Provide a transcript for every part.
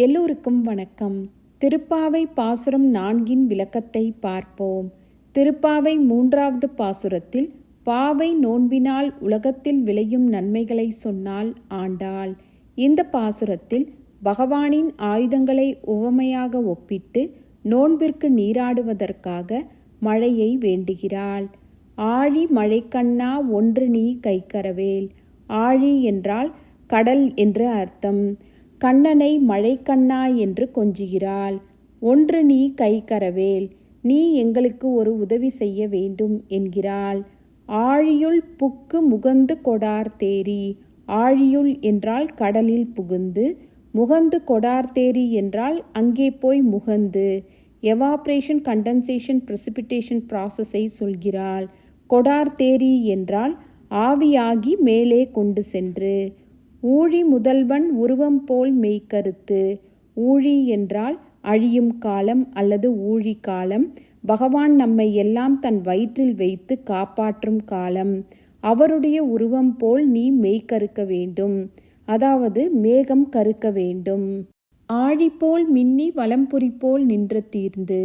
எல்லோருக்கும் வணக்கம். திருப்பாவை பாசுரம் நான்கின் விளக்கத்தை பார்ப்போம். திருப்பாவை மூன்றாவது பாசுரத்தில் பாவை நோன்பினால் உலகத்தில் விளையும் நன்மைகளை சொன்னால் ஆண்டாள். இந்த பாசுரத்தில் பகவானின் ஆயுதங்களை உவமையாக ஒப்பிட்டு நோன்பிற்கு நீராடுவதற்காக மழையை வேண்டுகிறாள். ஆழி மழைக்கண்ணா ஒன்று நீ கைக்கரவேல். ஆழி என்றால் கடல் என்று அர்த்தம். கண்ணனை மழைக்கண்ணா என்று கொஞ்சுகிறாள். ஒன்று நீ கைக்கரவேல் நீ எங்களுக்கு ஒரு உதவி செய்ய வேண்டும் என்கிறாள். ஆழியுள் புக்கு முகந்து கொடார் தேரி ஆழியுள் என்றால் கடலில் புகுந்து முகந்து கொடார் தேரி என்றால் அங்கே போய் முகந்து எவாப்ரேஷன் கண்டன்சேஷன் பிரசிபிட்டேஷன் ப்ராசஸை சொல்கிறாள். கொடார் தேரி என்றால் ஆவியாகி மேலே கொண்டு சென்று ஊழி முதல்வன் உருவம் போல் மெய்க்கருத்து. ஊழி என்றால் அழியும் காலம் அல்லது ஊழி காலம். பகவான் நம்மை எல்லாம் தன் வயிற்றில் வைத்து காப்பாற்றும் காலம். அவருடைய உருவம் போல் நீ மெய்க்கருக்க வேண்டும். அதாவது மேகம் கருக்க வேண்டும். ஆழிப்போல் மின்னி வலம்புரி போல் நின்று தீர்ந்து.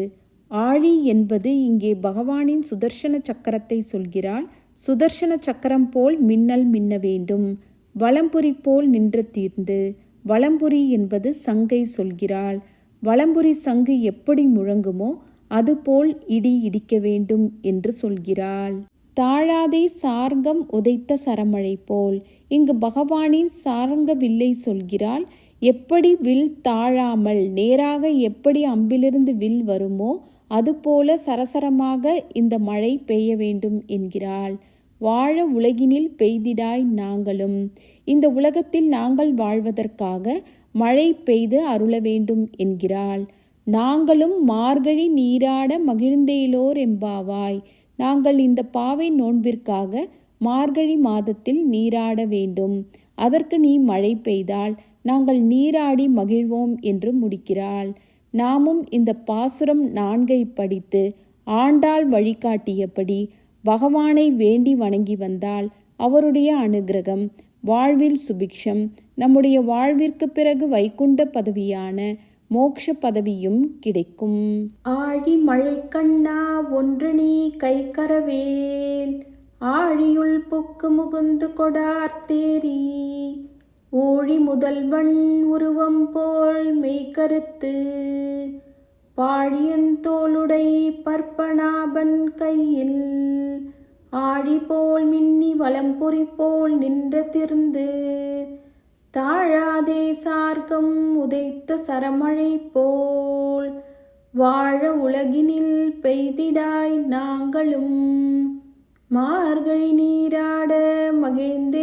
ஆழி என்பது இங்கே பகவானின் சுதர்சன சக்கரத்தை சொல்கிறாள். சுதர்சன சக்கரம் போல் மின்னல் மின்ன வேண்டும். வலம்புரி போல் நின்று தீர்ந்து வலம்புரி என்பது சங்கை சொல்கிறாள். வலம்புரி சங்கு எப்படி முழங்குமோ அதுபோல் இடி இடிக்க வேண்டும் என்று சொல்கிறாள். தாழாதே சார்கம் உதைத்த சரமழை போல் இங்கு பகவானின் சாரங்க வில்லை சொல்கிறாள். எப்படி வில் தாழாமல் நேராக எப்படி அம்பிலிருந்து வில் வருமோ அதுபோல சரசரமாக இந்த மழை பெய்ய வேண்டும் என்கிறாள். வாழ உலகினில் பெய்திடாய் நாங்களும். இந்த உலகத்தில் நாங்கள் வாழ்வதற்காக மழை பெய்து அருள வேண்டும் என்கிறாள். நாங்களும் மார்கழி நீராட மகிழ்ந்தேலோர் எம்பாவாய் நாங்கள் இந்த பாவை நோன்பிற்காக மார்கழி மாதத்தில் நீராட வேண்டும். அதற்கு நீ மழை பெய்தால் நாங்கள் நீராடி மகிழ்வோம் என்று முடிக்கிறாள். நாமும் இந்த பாசுரம் நான்கை படித்து ஆண்டாள் வழிகாட்டியபடி பகவானை வேண்டி வணங்கி வந்தால் அவருடைய அனுகிரகம் வாழ்வில் சுபிக்ஷம் நம்முடைய வாழ்விற்கு பிறகு வைகுண்ட பதவியான மோக்ஷ பதவியும் கிடைக்கும். ஆழி மழை கண்ணா ஒன்று நீ கை கரவேல். ஆழியுள் புக்கு முகுந்து கொடார் தேரி ஊழி முதல்வன் உருவம் போல் மெய்கருத்து. பாழியந்தோளுடை பற்பனாபன் கையில் ஆழி போல் மின்னி வலம்புரி போல் நின்ற திருந்து தாழாதே சார்க்கம் உதைத்த சரமழை போல் வாழ உலகினில் பெய்திடாய் நாங்களும் மார்கழி நீராட மகிழ்ந்த